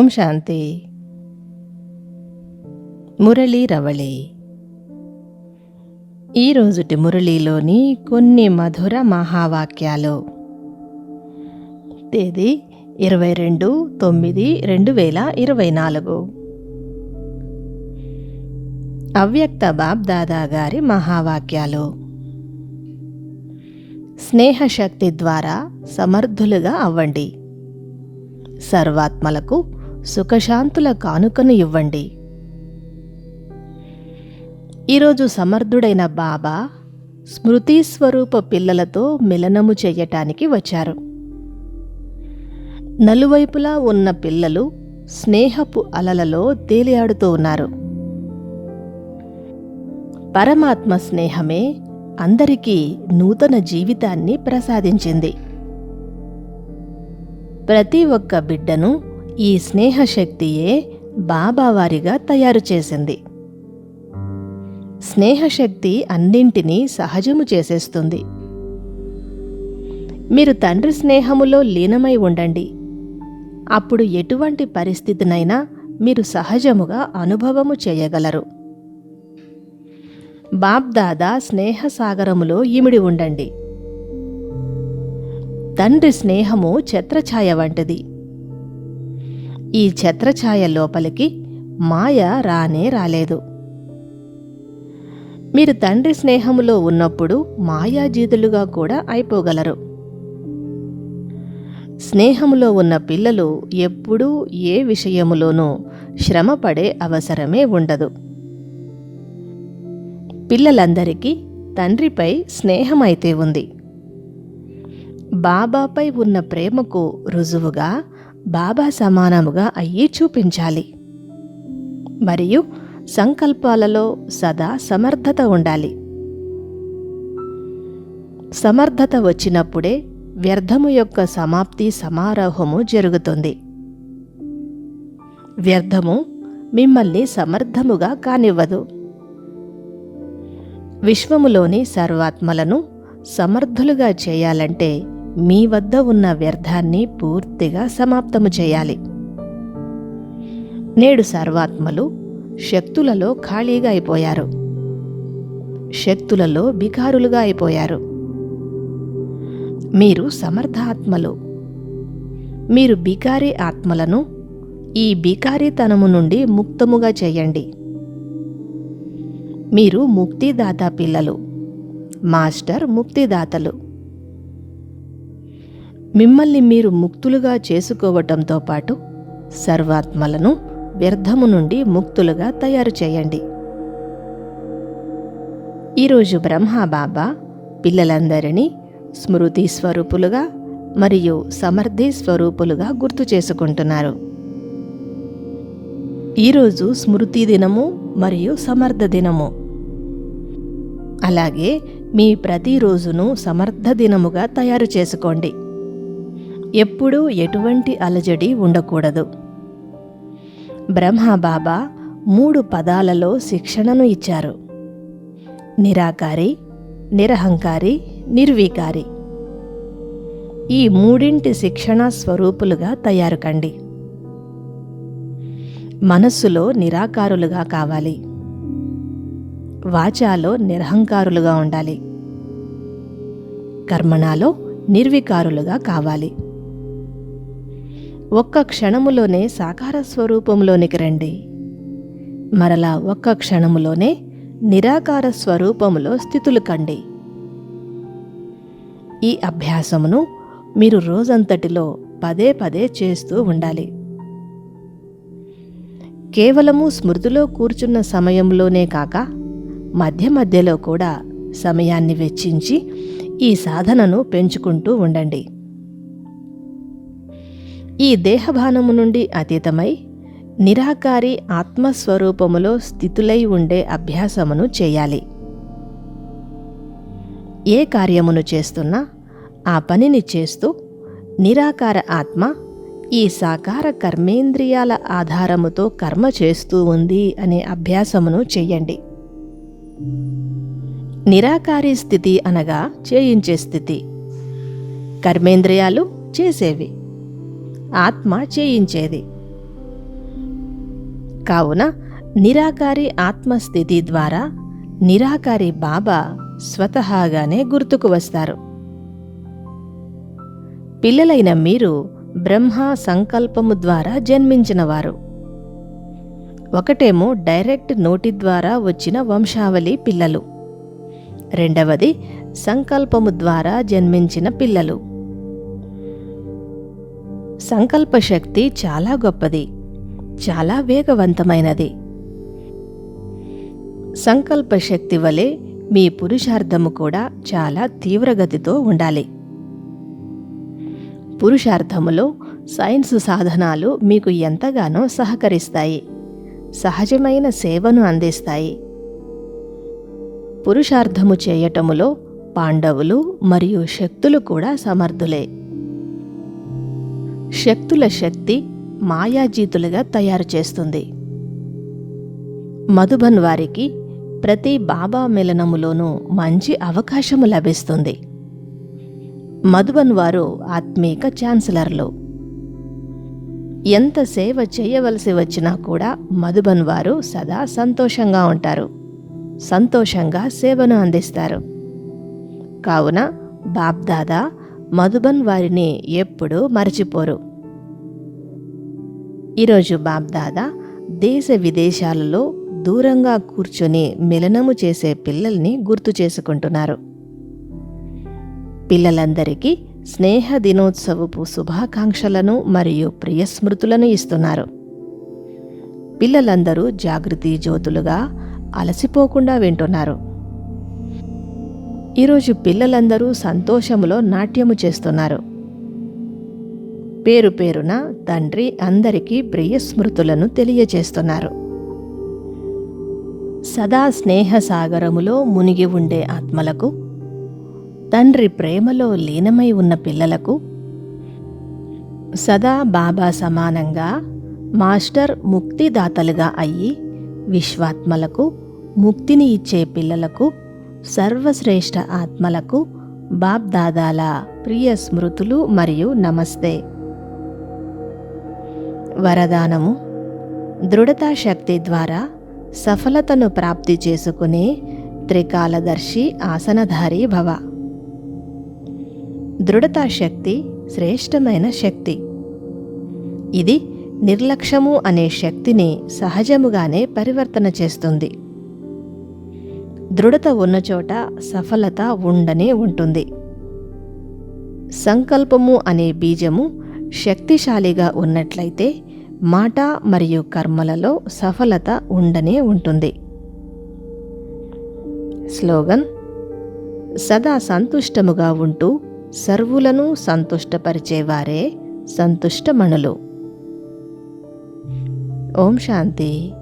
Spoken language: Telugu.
ఓం శాంతి. మురళీ రవళి. ఈరోజుటి మురళీలోని కొన్ని మధుర మహావాక్యాలు. తేదీ ఇరవై రెండు తొమ్మిది రెండు వేల ఇరవై నాలుగు. అవ్యక్త బాబ్ దాదా గారి మహావాక్యాలు. స్నేహశక్తి ద్వారా సమర్థులుగా అవ్వండి. సర్వాత్మలకు సుఖశాంతుల కానుకను ఇవ్వండి. ఈరోజు సమర్థుడైన బాబా స్మృతి స్వరూప పిల్లలతో మిలనము చెయ్యటానికి వచ్చారు. నలువైపులా ఉన్న పిల్లలు స్నేహపు అలలలో తేలియాడుతూ ఉన్నారు. పరమాత్మ స్నేహమే అందరికీ నూతన జీవితాన్ని ప్రసాదించింది. ప్రతి ఒక్క బిడ్డను ఈ స్నేహశక్తియే బాబావారిగా తయారు చేసింది. స్నేహశక్తి అన్నింటినీ సహజము చేసేస్తుంది. మీరు తండ్రి స్నేహములో లీనమై ఉండండి. అప్పుడు ఎటువంటి పరిస్థితినైనా మీరు సహజముగా అనుభవము చేయగలరు. బాబ్దాదా స్నేహ సాగరములో ఇమిడి ఉండండి. తండ్రి స్నేహము ఛత్రఛాయ వంటిది. ఈ ఛత్రఛాయ లోపలికి మాయ రానే రాలేదు. మీరు తండ్రి స్నేహములో ఉన్నప్పుడు మాయాజీతులుగా కూడా అయిపోగలరు. స్నేహములో ఉన్న పిల్లలు ఎప్పుడూ ఏ విషయములోనూ శ్రమపడే అవసరమే ఉండదు. పిల్లలందరికీ తండ్రిపై స్నేహమైతే ఉంది. బాబాపై ఉన్న ప్రేమకు రుజువుగా బాబా సమానముగా అయ్యి చూపించాలి. మరియు సంకల్పాలలో సదా సమర్థత ఉండాలి. సమర్థత వచ్చినప్పుడే వ్యర్థము యొక్క సమాప్తి సమారోహము జరుగుతుంది. వ్యర్థము మిమ్మల్ని సమర్థముగా కానివ్వదు. విశ్వములోని సర్వాత్మలను సమర్థులుగా చేయాలంటే మీ వద్ద ఉన్న వ్యర్థాన్ని పూర్తిగా సమాప్తము చేయాలి. నేడు సర్వాత్మలు శక్తులలో ఖాళీగా అయిపోయారు. శక్తులలో బికారులుగా అయిపోయారు. మీరు సమర్థాత్మలు. మీరు బికారి ఆత్మలను ఈ బికారితనము నుండి ముక్తముగా చేయండి. మీరు ముక్తిదాత పిల్లలు మాస్టర్ ముక్తిదాతలు. మిమ్మల్ని మీరు ముక్తులుగా చేసుకోవటంతో పాటు సర్వాత్మలను వ్యర్థము నుండి ముక్తులుగా తయారు చేయండి. ఈరోజు బ్రహ్మబాబా పిల్లలందరినీ స్మృతి స్వరూపులుగా మరియు సమర్థి స్వరూపులుగా గుర్తు చేసుకుంటున్నారు. ఈరోజు స్మృతి దినము మరియు సమర్థ దినము. అలాగే మీ ప్రతిరోజును సమర్థ దినముగా తయారు చేసుకోండి. ఎప్పుడూ ఎటువంటి అలజడి ఉండకూడదు. బ్రహ్మబాబా మూడు పదాలలో శిక్షణను ఇచ్చారు. నిరాకారి నిరహంకారి నిర్వీకారి. ఈ మూడింటి శిక్షణ స్వరూపులుగా తయారు కండి మనస్సులో నిరాకారులుగా కావాలి. వాచాలో నిరహంకారులుగా ఉండాలి. కర్మణాలో నిర్వికారులుగా కావాలి. ఒక్క క్షణములోనే సాకార స్వరూపంలోనికి రండి. మరలా ఒక్క క్షణములోనే నిరాకార స్వరూపములో స్థితులు కండి. ఈ అభ్యాసమును మీరు రోజంతటిలో పదే పదే చేస్తూ ఉండాలి. కేవలము స్మృతిలో కూర్చున్న సమయంలోనే కాక మధ్య మధ్యలో కూడా సమయాన్ని వెచ్చించి ఈ సాధనను పెంచుకుంటూ ఉండండి. ఈ దేహభానము నుండి అతీతమై నిరాకారి ఆత్మస్వరూపములో స్థితులై ఉండే అభ్యాసమును చేయాలి. ఏ కార్యమును చేస్తున్నా ఆ పనిని చేస్తూ నిరాకార ఆత్మ ఈ సాకార కర్మేంద్రియాల ఆధారముతో కర్మ చేస్తూ ఉంది అనే అభ్యాసమును చెయ్యండి నిరాకారి స్థితి అనగా చేయించే స్థితి. కర్మేంద్రియాలు చేసేవి. ఆత్మ చేయించేది. కావున నిరాకారి ఆత్మస్థితి ద్వారా నిరాకారి బాబా స్వతహాగానే గుర్తుకు వస్తారు. పిల్లలైన మీరు బ్రహ్మ సంకల్పము ద్వారా జన్మించినవారు. ఒకటేమో డైరెక్ట్ నోటి ద్వారా వచ్చిన వంశావళి పిల్లలు. రెండవది సంకల్పము ద్వారా జన్మించిన పిల్లలు. సంకల్ప శక్తి చాలా గొప్పది చాలా వేగవంతమైనది. సంకల్ప శక్తి వలె మీ పురుషార్థము కూడా చాలా తీవ్రగతితో ఉండాలి. పురుషార్థములో సైన్స్ సాధనాలు మీకు ఎంతగానో సహకరిస్తాయి సహజమైన సేవను అందిస్తాయి. పురుషార్థము చేయటములో పాండవులు మరియు శక్తులు కూడా సమర్థులే. శక్తుల శక్తి మాయాజీతులుగా తయారు చేస్తుంది. మధుబన్ వారికి ప్రతి బాబా మిలనములోనూ మంచి అవకాశము లభిస్తుంది. మధుబన్ వారు ఆత్మీక ఛాన్సలర్లు. ఎంత సేవ చేయవలసి వచ్చినా కూడా మధుబన్ వారు సదా సంతోషంగా ఉంటారు. సంతోషంగా సేవను అందిస్తారు. కావున బాబ్దాదా మధుబన్ వారిని ఎప్పుడూ మరచిపోరు. ఈరోజు బాబ్దాదా దేశ విదేశాలలో దూరంగా కూర్చొని మిలనము చేసే పిల్లల్ని గుర్తు చేసుకుంటున్నారు. పిల్లలందరికీ స్నేహ దినోత్సవపు శుభాకాంక్షలను మరియు ప్రియస్మృతులను ఇస్తున్నారు. పిల్లలందరూ జాగృతి జ్యోతులుగా అలసిపోకుండా వింటున్నారు. ఈరోజు పిల్లలందరూ సంతోషములో నాట్యము చేస్తున్నారు. పేరు పేరున తండ్రి అందరికీ ప్రియస్మృతులను తెలియచేస్తున్నారు సదా స్నేహ సాగరములో మునిగి ఉండే ఆత్మలకు తండ్రి ప్రేమలో లీనమై ఉన్న పిల్లలకు సదా బాబా సమానంగా మాస్టర్ ముక్తిదాతలుగా అయ్యి విశ్వాత్మలకు ముక్తిని ఇచ్చే పిల్లలకు సర్వశ్రేష్ఠ ఆత్మలకు బాబ్దాదాల ప్రియ స్మృతులు మరియు నమస్తే. వరదానము దృఢతా శక్తి ద్వారా సఫలతను ప్రాప్తి చేసుకునే త్రికాలదర్శి ఆసనధారి భవ. దృఢతా శక్తి శ్రేష్టమైన శక్తి. ఇది నిర్లక్ష్యము అనే శక్తిని సహజముగానే పరివర్తన చేస్తుంది. దృఢత ఉన్న చోట సఫలత ఉండనే ఉంటుంది. సంకల్పము అనే బీజము శక్తిశాలిగా ఉన్నట్లయితే మాట మరియు కర్మలలో సఫలత ఉండనే ఉంటుంది. స్లోగన్ సదా సంతుష్టముగా ఉంటూ సర్వులను సంతుష్టపరిచేవారే సంతుష్టమణులు. ఓం శాంతి.